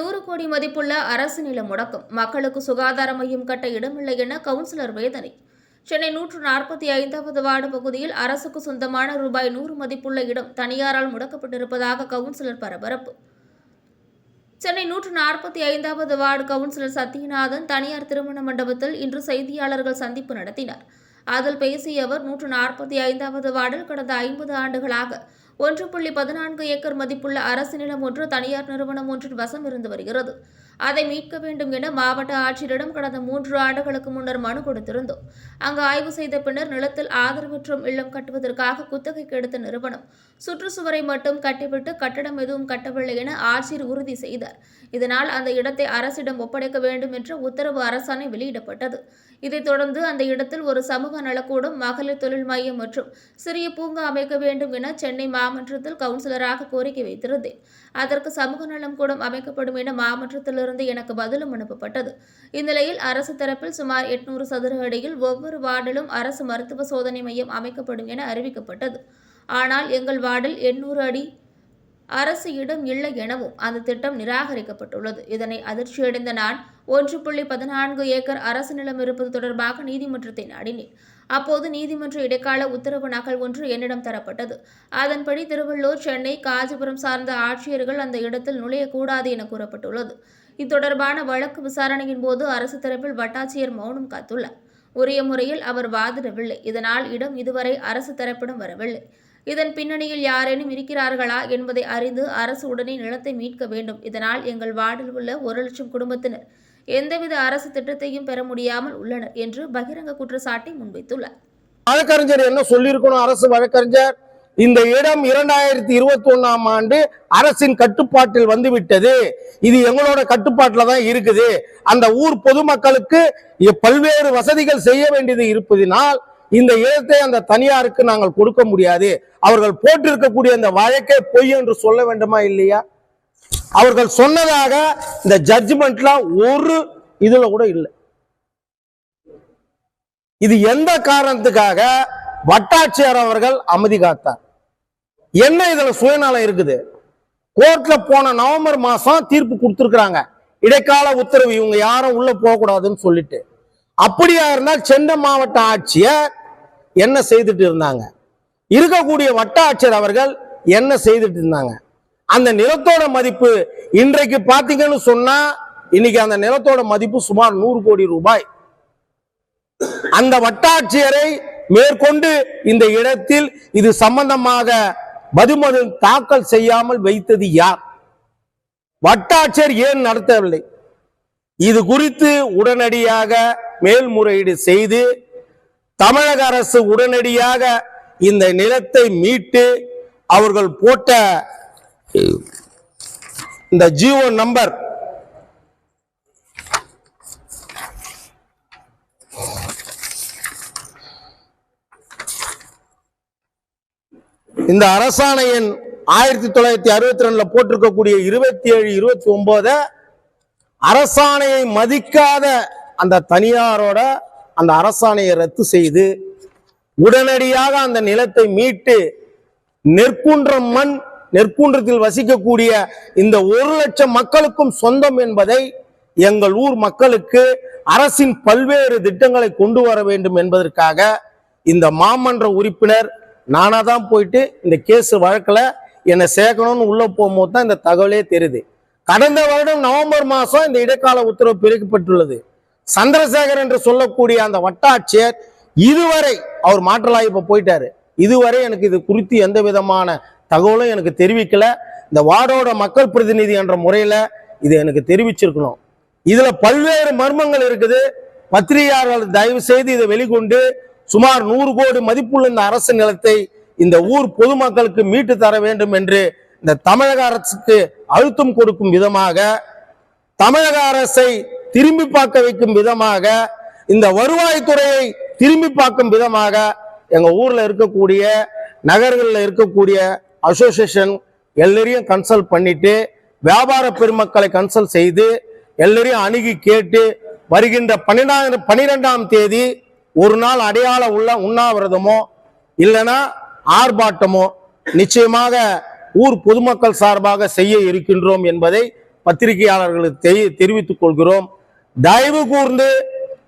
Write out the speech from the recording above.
நூறு கோடி மதிப்புள்ள அரசு நில முடக்கம். மக்களுக்கு சுகாதார மையம் கட்ட இடமில்லை என கவுன்சிலர் வேதனை. சென்னை நூற்று நாற்பத்தி ஐந்தாவது வார்டு பகுதியில் அரசுக்கு சொந்தமான ரூபாய் நூறு மதிப்புள்ள இடம் தனியாரால் முடக்கப்பட்டிருப்பதாக கவுன்சிலர் பரபரப்பு. சென்னை நூற்று நாற்பத்தி ஐந்தாவது வார்டு கவுன்சிலர் சத்யநாதன் தனியார் திருமண மண்டபத்தில் இன்று செய்தியாளர்கள் சந்திப்பு நடத்தினார். அதில் பேசிய அவர் நூற்று நாற்பத்தி ஐந்தாவது வார்டில் கடந்த ஐம்பது ஆண்டுகளாக ஒன்று புள்ளி பதினான்கு ஏக்கர் மதிப்புள்ள அரசு நிலம் ஒன்று தனியார் நிறுவனம் ஒன்றின் வசம் இருந்து வருகிறது. அதை மீட்க வேண்டும் என மாவட்ட ஆட்சியரிடம் கடந்த மூன்று ஆண்டுகளுக்கு முன்னர் மனு கொடுத்திருந்தோம். அங்கு ஆய்வு செய்த பின்னர் நிலத்தில் ஆதரவற்றும் இல்லம் கட்டுவதற்காக குத்தகைக்கு எடுத்த நிறுவனம் சுற்றுச்சுவரை மட்டும் கட்டிவிட்டு கட்டடம் எதுவும் கட்டவில்லை என ஆட்சியர் உறுதி செய்தார். இதனால் அந்த இடத்தை அரசிடம் ஒப்படைக்க வேண்டும் என்ற உத்தரவு அரசாணை வெளியிடப்பட்டது. இதைத் தொடர்ந்து அந்த இடத்தில் ஒரு சமூக நலக்கூடம் மகளிர் தொழில் மையம் மற்றும் சிறிய பூங்கா அமைக்க வேண்டும் என சென்னை மாமன்றத்தில் கவுன்சிலராக கோரிக்கை வைத்திருந்தேன். அதற்கு சமூக நலம் கூடம் அமைக்கப்படும் என மாமன்றத்திலிருந்து எனக்கு பதிலும் அனுப்பப்பட்டது. இந்நிலையில் அரசு தரப்பில் சுமார் எட்நூறு சதுர அடியில் ஒவ்வொரு வார்டிலும் அரசு மருத்துவ சோதனை மையம் அமைக்கப்படும் என அறிவிக்கப்பட்டது. ஆனால் எங்கள் வார்டில் எண்ணூறு அடி அரசு இடம் இல்லை எனவும் அந்த திட்டம் நிராகரிக்கப்பட்டுள்ளது. இதனை அதிர்ச்சியடைந்த நான் ஒன்று புள்ளி பதினான்கு ஏக்கர் அரசு நிலம் இருப்பது தொடர்பாக நீதிமன்றத்தை நாடினேன். அப்போது நீதிமன்ற இடைக்கால உத்தரவு நகல் ஒன்று என்னிடம் தரப்பட்டது. அதன்படி திருவள்ளூர் சென்னை காஞ்சிபுரம் சார்ந்த ஆட்சியர்கள் அந்த இடத்தில் நுழையக்கூடாது என கூறப்பட்டுள்ளது. இத்தொடர்பான வழக்கு விசாரணையின் போது அரசு தரப்பில் வட்டாட்சியர் மௌனம் காத்துள்ளார். உரிய முறையில் அவர் வாதிடவில்லை. இதனால் இடம் இதுவரை அரசு தரப்பிடம் வரவில்லை. இதன் பின்னணியில் யாரேனும் இருக்கிறார்களா என்பதை அறிந்து அரசு உடனே நிலத்தை மீட்க வேண்டும். இதனால் எங்கள் வார்டில் உள்ள ஒரு லட்சம் குடும்பத்தினர் எந்தவித அரசு திட்டத்தையும் பெற முடியாமல் உள்ளனர் என்று பகிரங்க குற்றச்சாட்டை முன்வைத்துள்ளார். வழக்கறிஞர் என்ன சொல்லியிருக்கணும்? அரசு வழக்கறிஞர் இந்த இடம் இரண்டாயிரத்தி இருபத்தி ஒன்னாம் ஆண்டு அரசின் கட்டுப்பாட்டில் வந்துவிட்டது. இது எங்களோட கட்டுப்பாட்டில் தான் இருக்குது. அந்த ஊர் பொதுமக்களுக்கு பல்வேறு வசதிகள் செய்ய வேண்டியது இருப்பதினால் இந்த இடத்தை அந்த தனியாருக்கு நாங்கள் கொடுக்க முடியாது. அவர்கள் போட்டிருக்கக்கூடிய அந்த வழக்கே பொய் என்று சொல்ல வேண்டுமா இல்லையா? அவர்கள் சொன்னதாக இந்த ஜட்ஜ்மெண்ட்ல ஒரு இதுல கூட இல்லை. இது எந்த காரணத்துக்காக? வட்டாட்சியர் அவர்கள் அமைதி காத்தார். என்ன இதுல சுயநலம் இருக்குது? கோர்ட்ல போன நவம்பர் மாசம் தீர்ப்பு கொடுத்துருக்குறாங்க. இடைக்கால உத்தரவு இவங்க யாரும் உள்ள போகக்கூடாதுன்னு சொல்லிட்டு. அப்படியா இருந்தால் சென்னை மாவட்ட ஆட்சியர் என்ன செய்துட்டு இருந்தாங்க? இருக்கக்கூடிய வட்டாட்சியர் அவர்கள் என்ன செய்துட்டு இருந்தாங்க? அந்த நிலத்தோட மதிப்பு இன்றைக்கு பாத்தீங்கன்னு சொன்னா இன்னைக்கு அந்த நிலத்தோட மதிப்பு சுமார் நூறு கோடி ரூபாய். அந்த வட்டாட்சியரை மேற்கொண்டு இந்த இடத்தில் இது சம்பந்தமாக மதுமது தாக்கல் செய்யாமல் வைத்தது யார்? வட்டாட்சியர் ஏன் நடத்தவில்லை? இது குறித்து உடனடியாக மேல்முறையீடு செய்து தமிழக அரசு உடனடியாக இந்த நிலத்தை மீட்டு அவர்கள் போட்ட இந்த ஜியோ நம்பர் இந்த அரசாணையின் ஆயிரத்தி தொள்ளாயிரத்தி அறுபத்தி ரெண்டுல போட்டிருக்கக்கூடிய இருபத்தி ஏழு இருபத்தி ஒன்பத அரசாணையை மதிக்காத அந்த தனியாரோட அந்த அரசாணையை ரத்து செய்து உடனடியாக அந்த நிலத்தை மீட்டு நெற்குன்றம் மண் நெற்குன்றத்தில் வசிக்கக்கூடிய இந்த ஒரு லட்சம் மக்களுக்கும் சொந்தம் என்பதை எங்கள் ஊர் மக்களுக்கு அரசின் பல்வேறு திட்டங்களை கொண்டு வர வேண்டும் என்பதற்காக இந்த மாமன்ற உறுப்பினர் நானாக தான் போயிட்டு இந்த கேஸ் வழக்கில் என்னை சேர்க்கணும்னு உள்ளே போகும்போது தான் இந்த தகவலே தெரியுது. கடந்த வருடம் நவம்பர் மாதம் இந்த இடைக்கால உத்தரவு பிறக்கப்பட்டுள்ளது சந்திரசேகர் என்று சொல்லக்கூடிய அந்த வட்டாட்சியர் இதுவரை அவர் மாற்றலாய் இப்போ போயிட்டாரு. இதுவரை எனக்கு இது குறித்து எந்த விதமான தகவலும் எனக்கு தெரிவிக்கல. இந்த வார்டோட மக்கள் பிரதிநிதி என்ற முறையில் இது எனக்கு தெரிவிச்சிருக்கணும். இதில் பல்வேறு மர்மங்கள் இருக்குது. பத்திரிகையாளர்கள் தயவு செய்து இதை வெளிக்கொண்டு சுமார் நூறு கோடி மதிப்புள்ள இந்த அரசு நிலத்தை இந்த ஊர் பொதுமக்களுக்கு மீட்டு தர வேண்டும் என்று இந்த தமிழக அரசுக்கு அழுத்தம் கொடுக்கும் விதமாக தமிழக அரசை திரும்பி பார்க்க வைக்கும் விதமாக இந்த வருவாய்த்துறையை திரும்பி பார்க்கும் விதமாக எங்க ஊர்ல இருக்கக்கூடிய நகர்களில் இருக்கக்கூடிய அசோசியேஷன் எல்லோரையும் கன்சல்ட் பண்ணிட்டு வியாபார பெருமக்களை கன்சல்ட் செய்து எல்லோரையும் அணுகி கேட்டு வருகின்ற பன்னிரெண்டாம் பன்னிரெண்டாம் தேதி ஒரு நாள் அடையாள உள்ள உண்ணாவிரதமோ இல்லைன்னா ஆர்ப்பாட்டமோ நிச்சயமாக ஊர் பொதுமக்கள் சார்பாக செய்ய இருக்கின்றோம் என்பதை பத்திரிகையாளர்களுக்கு தெரிவித்துக் கொள்கிறோம். தயவு கூர்ந்து